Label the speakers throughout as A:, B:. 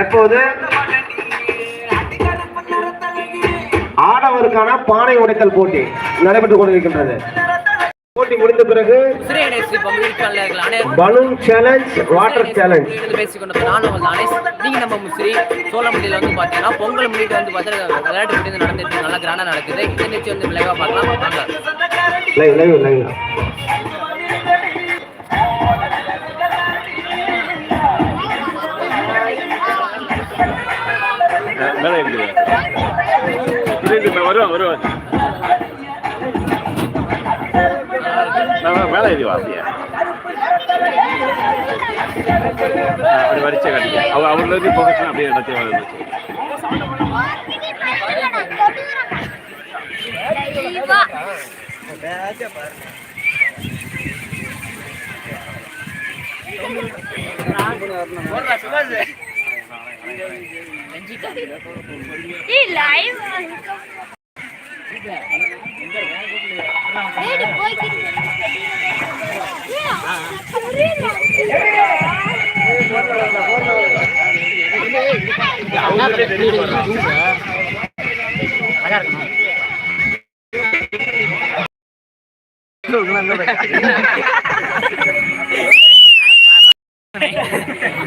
A: தற்போது ஆடவருக்கான பானை உடைத்தல் போட்டி நடைபெற்றுக் கொண்டிருக்கின்றது. போட்டி முடிந்த பிறகு பலூன் சேலஞ்ச் வாட்டர் சேலஞ்ச்
B: பேசிக்கொண்டு நான் உங்கள் அனேஸ் நீங்க நம்ம முசிறி சோழமண்டியில் வந்து பார்த்தீங்கன்னா பொங்கல் முன்னிட்டு வந்து பார்த்தீங்கன்னா விளையாட்டு போட்டி வந்து நடந்துட்டு நல்லா கிராண்டா நடக்குது. இந்த வந்து விளைவா பார்க்கலாம். வாங்க.
A: லைவ் லைவ் லைவ்
C: மேலே இருக்குது. இது இது வருவான் வருவான். மேலே இதுவா அப்படியே அப்படி வரிச்ச காட்டிங்க அவ அவர்ல இருந்து போகணும் அப்படியே எல்லாத்தையும்
B: இருக்கணும்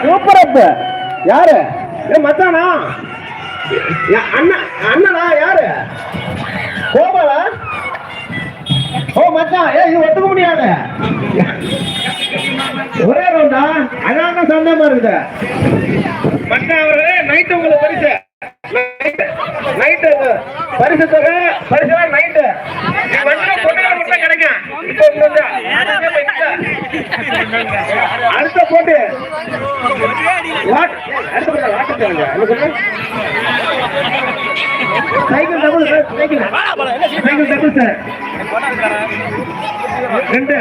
A: சூப்பர் அப் யாரு? ஏ மச்சானா? அண்ணா அண்ணனா யாரு? கோபாலா? ஓ மச்சான் ஏ இது ஒத்துக்க முடியாது. ஒரே ரவுண்டா அதான் சந்தேகமா இருக்குது மச்சான் அவர்களே நைட்டு உங்களுக்கு பரிசு. நைட்டு பரிசு தொகை பரிசு நைட்டு பொண்ணுங்க மட்டும் கிடைக்கும் இப்போ இங்க அடுத்த போட்டு. Cycle double sir cycle cycle double sir ரெண்டு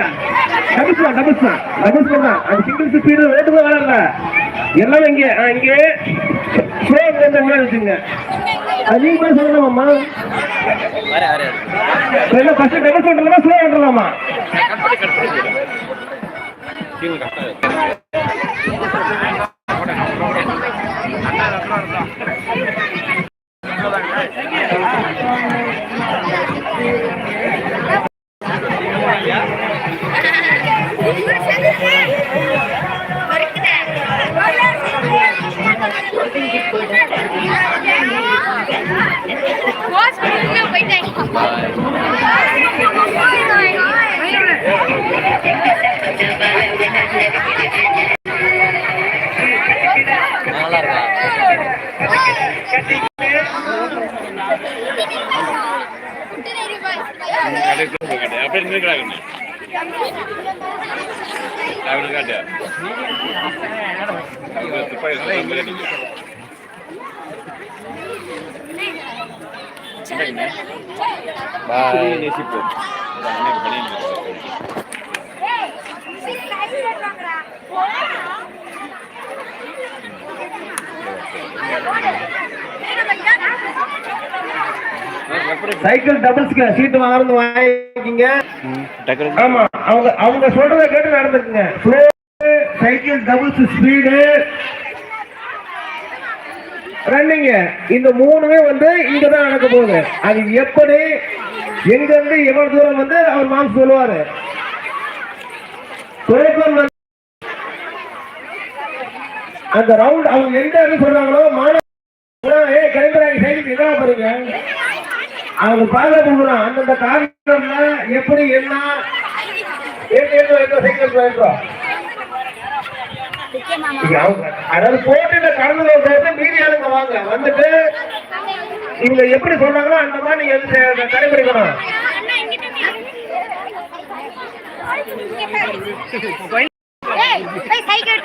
A: டபுள்ஸ் தான் டபுள்ஸ் தான் டபுள்ஸ் தான் அது சிங்கிள் ஸ்பீடு ரேட்டு கூட வரல எல்லாம் இங்கே இங்கே ஸ்லோ இந்த வச்சுங்க அது நீங்க போய் சொல்லலாமா ஃபர்ஸ்ட் டபுள்ஸ் பண்ணுறதா ஸ்லோ பண்ணுறலாமா
C: கீழே இருக்கு.
A: சைக்கிள் டபுள்ஸ்க்கு சீட்டு வாங்குறது வாங்கிக்கிங்க ஆமா அவங்க அவங்க சொல்றத கேட்டு நடந்துக்குங்க. Slow cycle doubles speed running இந்த மூணுமே வந்து இங்க தான் நடக்க போகுது. அது எப்படி எங்க இருந்து எவ்வளவு தூரம் வந்து அவர் மாம் சொல்லுவாரு. அந்த ரவுண்ட் அவங்க எந்த சொல்றாங்களோ மாணவ ஏ கிளம்புறாங்க சைடுக்கு என்ன பாருங்க. அவங்க பாதுகாப்பு கொடுக்குறோம் அந்தந்த காரணம்ல எப்படி என்ன? அதாவது போட்டியில சேர்த்து மீறி ஆளுங்க வாங்க. வந்துட்டு இவங்க எப்படி சொல்றாங்களோ அந்த மாதிரி நீங்க கடைபிடிக்கணும்.
D: சைக்கிள்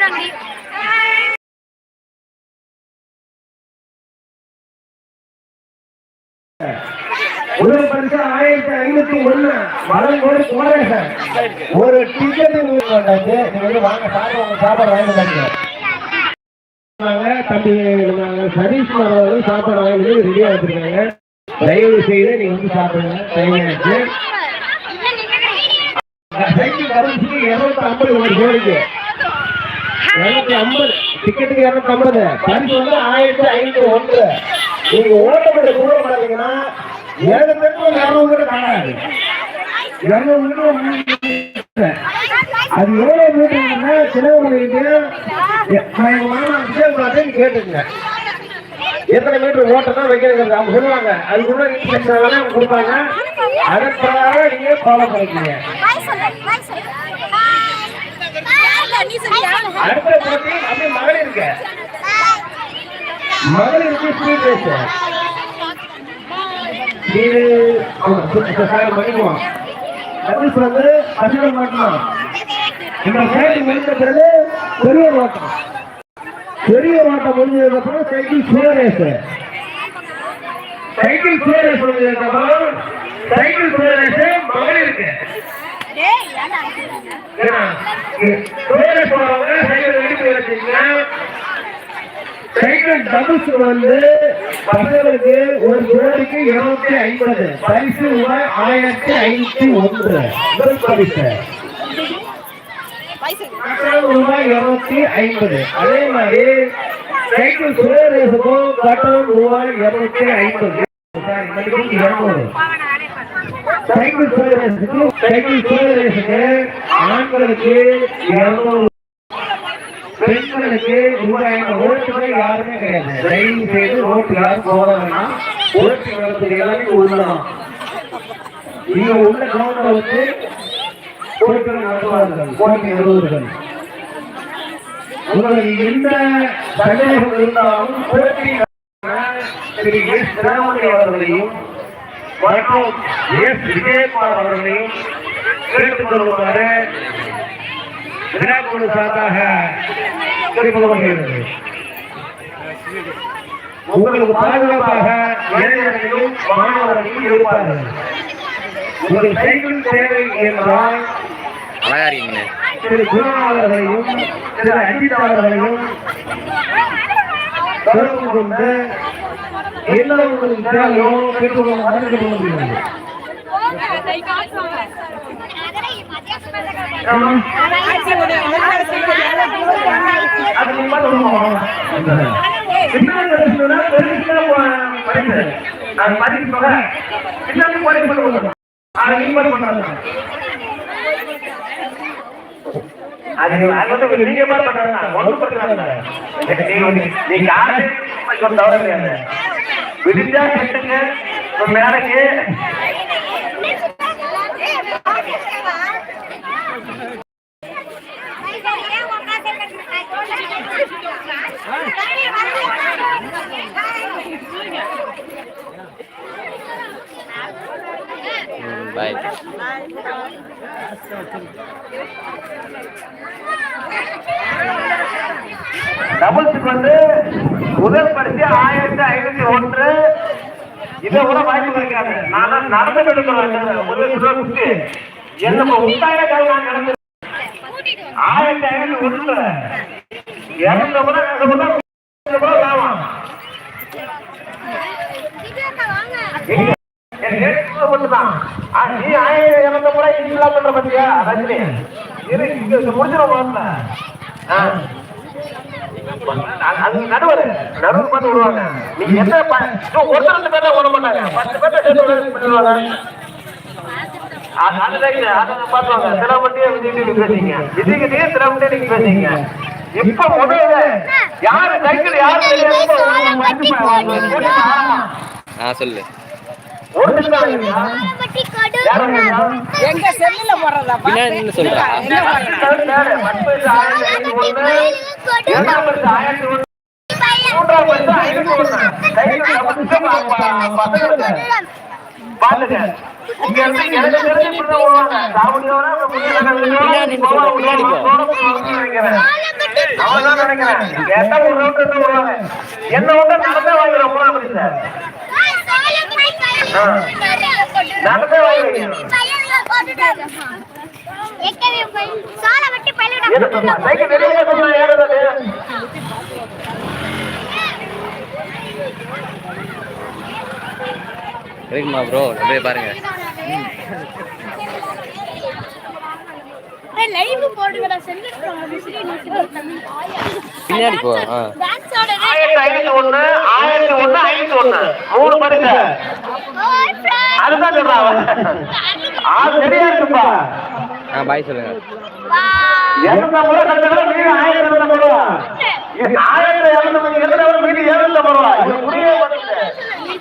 A: முதல் பரிசு ஆயிரத்தி ஐநூத்தி ஒண்ணு. வழங்கோடு கோரேசன் ஒரு டிக்கெட் நீங்க வந்து வாங்க சாப்பிட உங்க சாப்பாடு வாங்கி வந்தாங்க தம்பி இருந்தாங்க. சதீஷ் அவர்கள் சாப்பாடு வாங்கி ரெடியா வச்சிருக்காங்க. தயவு செய்து நீங்க வந்து சாப்பிடுங்க. தயவாச்சு சைக்கிள் கரன்சிக்கு இருநூத்தி ஐம்பது ஒரு ஜோடிக்கு இருநூத்தி ஐம்பது டிக்கெட்டுக்கு இருநூத்தி ஐம்பது பரிசு வந்து ஆயிரத்தி ஐநூத்தி ஒன்று. நீங்க ஓட்டப்பட்ட தூரம் பார்த்தீங்கன்னா ஏழு பேருக்கு இரநூறு காணாது இரநூறு மீட்டர் அது எவ்வளவு மீட்டர்னா சிலவங்களுக்கு கேட்டுங்க எத்தனை மீட்டர் வைக்கிறது அவங்க சொல்லுவாங்க. அதுக்குள்ள இன்ஸ்ட்ரக்ஷன் அவங்க கொடுப்பாங்க. அதன் பிரகாரம் நீங்க ஃபாலோ பண்ணிக்கீங்க அடுத்த போட்டி அப்படியே மகளிருக்கு மகளிருக்கு ஸ்பீட் ரேஸ் சார் பண்ணிக்குவோம் டபுள்ஸ் வந்து பசங்க மாட்டணும் இந்த சைக்கிள் முடிந்த பிறகு பெரிய ஓட்டம் பெரிய ஓட்டம் முடிஞ்சதுக்கு அப்புறம் cycle slow race. Cycle slow race முடிஞ்சதுக்கு அப்புறம் சைக்கிள் ஸ்லோ ரேஸ் மகளிருக்கு. போறவங்க சைக்கிள் எடுத்து வச்சிருக்கீங்க சைக்கிள் டபுள்ஸ் வந்து பசங்களுக்கு ஒரு ஜோடிக்கு இருநூத்தி ஐம்பது. பரிசு ரூபாய் ஆயிரத்தி ஐநூத்தி ஒன்று. முதல் பரிசு. ரூபாய் இருநூத்தி ஐம்பது. அதே மாதிரி சைக்கிள் சுய ரேஸுக்கும் கட்டணம் ரூபாய் இருநூத்தி ஐம்பது. சாரி இருநூறு. சைக்கிள் சுய ரேஸுக்கு சைக்கிள் சுய ரேஸுக்கு ஆண்களுக்கு இருநூறு. பெண்களுக்கு ரூபாயின் ஓட்டுகள் யாருமே கிடையாது. தயவு செய்து ஓட்டு யாரும் போட வேணாம். ஓட்டு வளர்த்து எல்லாமே உள்ளதான் நீங்க உள்ள கவர்னர் வச்சு போட்டிகள் நடத்துவார்கள். போட்டி நிறுவர்கள் உங்களுக்கு எந்த சந்தேகம் இருந்தாலும் போட்டி திரு எஸ் திருமணி அவர்களையும் மற்றும் எஸ் விஜயகுமார் அவர்களையும் கேட்டுக் கொள்ளுமாறு வினாக்குழு சார்பாக குறிப்பிடப்படுகிறது உங்களுக்கு பாதுகாப்பாக இளைஞர்களையும் மாணவர்களையும் இருப்பார்கள். உங்கள் சைக்கிள் தேவை என்றால்
B: அழகா இருக்கீங்க
A: திரு குணா அவர்களையும் திரு அஜித் அவர்களையும் தொடர்பு கொண்டு உங்களுக்கு தேவையோ பெற்றுக்கொள்ள அது அது வந்து நீங்க மாதிரி பண்றாங்க ஒன்றும் பண்றாங்க தவற கிடையாது கட்டுங்க
B: பாய்
A: டபுள்ஸுக்கு வந்து முதல் பரிசு ஆயிரத்தி ஐநூத்தி ஒன்று. இதை விட வாய்ப்பு கிடைக்காது. நான் நடந்து எடுக்கிறேன் முதல் என்ன உண்டாயிரம் நடந்து ஆயிரத்தி ஐநூத்தி ஒன்று இரநூறு கூட ரெண்டு கூட என் நீ ஆயிரம் இரநூறு கூட இல்லாம பண்ற பாத்தியா ரஜினி இரு நடுவர் நடுவர் பார்த்து விடுவாங்க நீங்க எந்த ஒருத்தர் ரெண்டு பேர்ல ஓட மாட்டாங்க பத்து பேர்ல சேர்த்து பண்ணிடுவாங்க அது- அதுதான் இது. அதை பார்த்துவாங்க சிரமத்தையே விஜய் பேசுறீங்க. விஜய்கிட்டயே சிரமத்தையே நீங்க பேசுறீங்க. இப்ப முதல்ல யாரு சைக்கிள் யாரு
B: சொல்லு.
E: எங்க செல்லுல போடுறதா?
B: சொல்றா.
A: மூன்றாம் பரிசு பாத்துங்க. இங்க இருந்து எனக்கு தெரிஞ்சு இப்படிதான் ஓடுவாங்க. தாவணியோட அப்புறம் முன்னாடி
B: பின்னாடி நின்னு சொல்றா, பின்னாடி போ.
A: நினைக்கிறேன். கேட்டா ஒரு round தான் வருவாங்க. என்ன விட்டா நடந்தே வாங்கிடுவோம் மூணாம் பரிசு.
D: சோளப்பட்டி
A: ஆ.
D: பயிலுங்க
A: நடந்தே வாங்கிடுவீங்க.
D: சோளப்பட்டி பயிலுங்க
A: எதுக்குமா? சைக்கிள் வெளியே ஏறுறது.
B: இருக்குமா ப்ரோ அப்படியே பாருங்க பின்னாடி போ
A: ஆயிரத்தி ஒண்ணு, ஆயிரத்தி ஒண்ணு, ஐநூத்தி ஒண்ணு. மூணு பரிசு. அதுதான் சொல்றான் அவன். ஆ, சரியா இருக்குப்பா.
B: ஆ பாய் சொல்லுங்க
A: கட்டணம், மீதி ஆயிரத்தி இருநூத்தம்பது ரூபா. இது ஆயிரத்தி மீதி மாட்டேங்குது. எப்ப-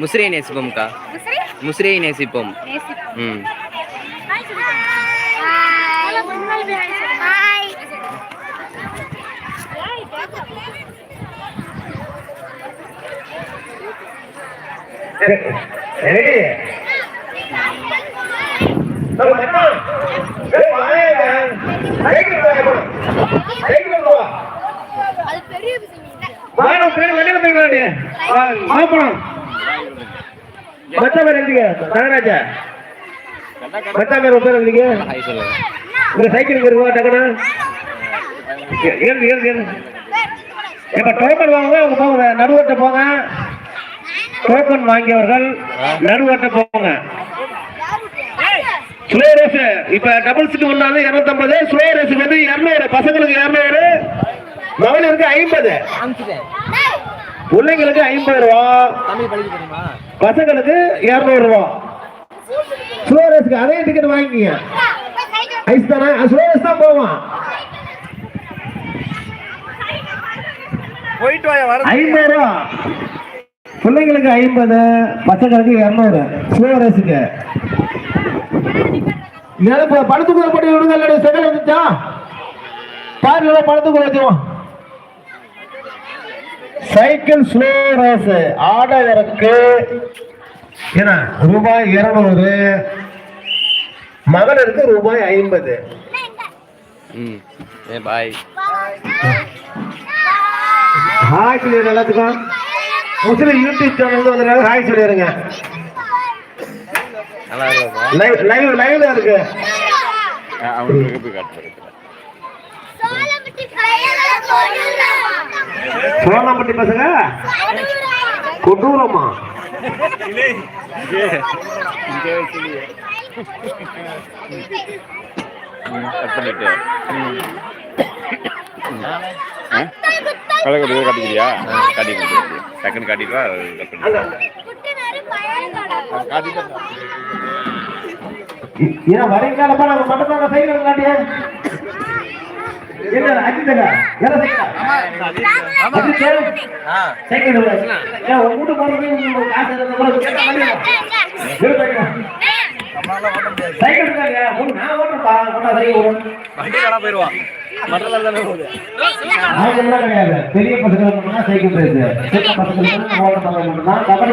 B: முசிறியை நேசிப்போம்க்கா. முசிறியை நேசிப்போம். ம்.
D: ஹாய்
A: மத்த பேர் எழுதிங்க பேர் நாகராஜா. மத்த பேர் பேர்
B: எழுதிங்க
A: உங்க சைக்கிள் இருக்கா டக்குனு ஏறு ஏறு ஏறு இப்ப டோக்கன் வாங்க அவங்க போங்க நடுவட்ட போங்க. டோக்கன் வாங்கியவர்கள் நடுவட்ட போங்க. ஸ்லோ ரேஸ் இப்ப டபுள்ஸுக்கு ஒன்னாலும் இருநூத்தம்பது. ஸ்லோ ரேஸுக்கு வந்து இருநூறு. பசங்களுக்கு இருநூறு. மகளிருக்கு ஐம்பது. பிள்ளைங்களுக்கு ஐம்பது ரூபா. பசங்களுக்கு இருநூறு ரூபா. ஸ்லோ ரேஸுக்கு அதே டிக்கெட் வாங்கிக்கீங்க. ஐஸ் தானே? ஸ்லோ ரேஸ் தான் போவான். ஐம்பது ரூபா. பிள்ளைங்களுக்கு ஐம்பது பசங்களுக்கு இரநூறு. ஸ்லோ ரேஸுக்கு இப்போ பணத்துக்குள்ள போட்டு விடுங்க செகண்ட் வந்துச்சா? பாருங்க பணத்துக்குள்ள வச்சுருவோம். Cycle slow race. ஆடவருக்கு என்ன? ரூபாய் இருநூறு. மகளிருக்கு ரூபாய் ஐம்பது.
B: ம். ஏ பாய்.
A: ஹாய் சொல்லிடுங்க எல்லாத்துக்கும். முஸ்லிம் யூடியூப் சேனல் வந்து ஹாய் சொல்லிடுங்க.
B: நல்லா இருக்கா
A: லைவ் லைவ் லைவ்ல இருக்கு.
C: அவங்களுக்கு போய் காட்டு
A: சோழாம்பட்டி பசங்க? கொடூரமா?
C: கலை கட்டி காட்டிக்கிறியா காட்டி டக்குன்னு காட்டிடுவா கட் பண்ணி
D: குட்டினாரு பயிலுங்கடா
C: காட்டிட்டு
A: ஏன் மட்டும் காட்டிய என்ன அஜித்தங்க என்ன? சைக்கிள் வீட்டு உங்களுக்கு காசு. சைக்கிள் நான் ஓட்டுறப்பா ஓட்டா சைக்கிள் பெரிய பசங்க சைக்கிள் ரேஸ் சின்ன பசங்க kabaddi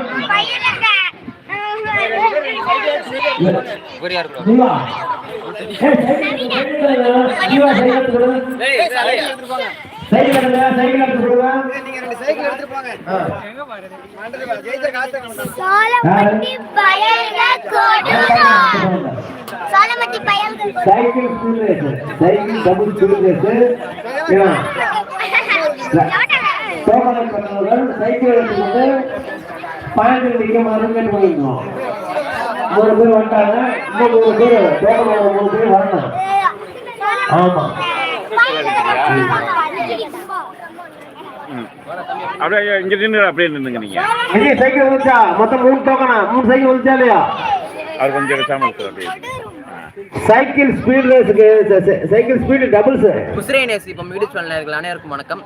A: cycle speed race cycle double speed race சோதனை பண்ணவர்கள் சைக்கிள் எடுத்துக்கொண்டு பாயிண்ட் நிற்குமாறு கேட்டுக்கொள்கிறோம் மூணு பேர் வந்துட்டாங்க இன்னும் மூணு பேர் டோக்கனோட மூணு பேர் வரணும். ஆமா.
C: அப்படியே இங்கே நின்று அப்படியே நின்றுங்க நீங்கள்
A: விஜய் சைக்கிள் வந்துச்சா மொத்தம் மூணு டோக்கனா மூணு சைக்கிள் வந்துச்சா இல்லையா?
C: அவர் கொஞ்சம் பேசாமல் இருக்கிற அப்படியே.
A: சைக்கிள் ஸ்பீட் ரேஸுக்கு சைக்கிள் ஸ்பீடு டபுள்ஸ்
B: முஸ்ரேனேஸ் இப்போ வீடியோ சேனல் இருக்கிற அனைவருக்கும் வணக்கம்.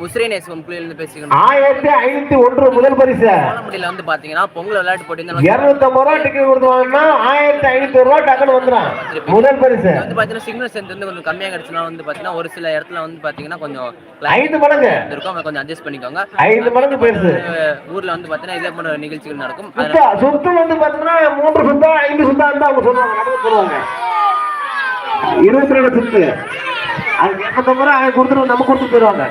B: முஸ்ரேனேஸ் புள்ளியிலிருந்து பேசிக்கணும்
A: ஆயிரத்தி ஐநூத்தி ஒன்று முதல் பரிசு.
B: சோழமுடியில் வந்து பார்த்தீங்கன்னா பொங்கல் விளையாட்டு போட்டி வந்து
A: இருநூத்தி ஐம்பது ரூபா டிக்கெட் கொடுத்து வாங்கினா ஆயிரத்தி ஐநூத்தி ரூபா டக்குன்னு வந்துடும் முதல் பரிசு.
B: வந்து பார்த்தீங்கன்னா சிக்னல் ஸ்ட்ரென்த் வந்து கொஞ்சம் கம்மியாக கிடச்சுனா வந்து பார்த்தீங்கன்னா ஒரு சில இடத்துல வந்து பார்த்தீங்கன்னா கொஞ்சம்
A: ஐந்து மடங்கு.
B: இருக்கும் கொஞ்சம் அட்ஜஸ்ட் பண்ணிக்கோங்க.
A: ஐந்து மடங்கு பெருசு.
B: ஊர்ல வந்து பார்த்தீங்கன்னா இதே போன்ற நிகழ்ச்சிகள் நடக்கும்.
A: சுத்தம் வந்து பாத்தீங்கன்னா மூன்று சுத்தம் ஐந்து சுத்தம் இருந்தா அவங்க சொல்லுவாங்க. இருபத்தி ரெண்டு சுத்து அது எண்பத்தொம்பது ரூபா அவங்க கொடுத்துருவோம் நம்ம கொடுத்துட்டு போயிடுவாங்க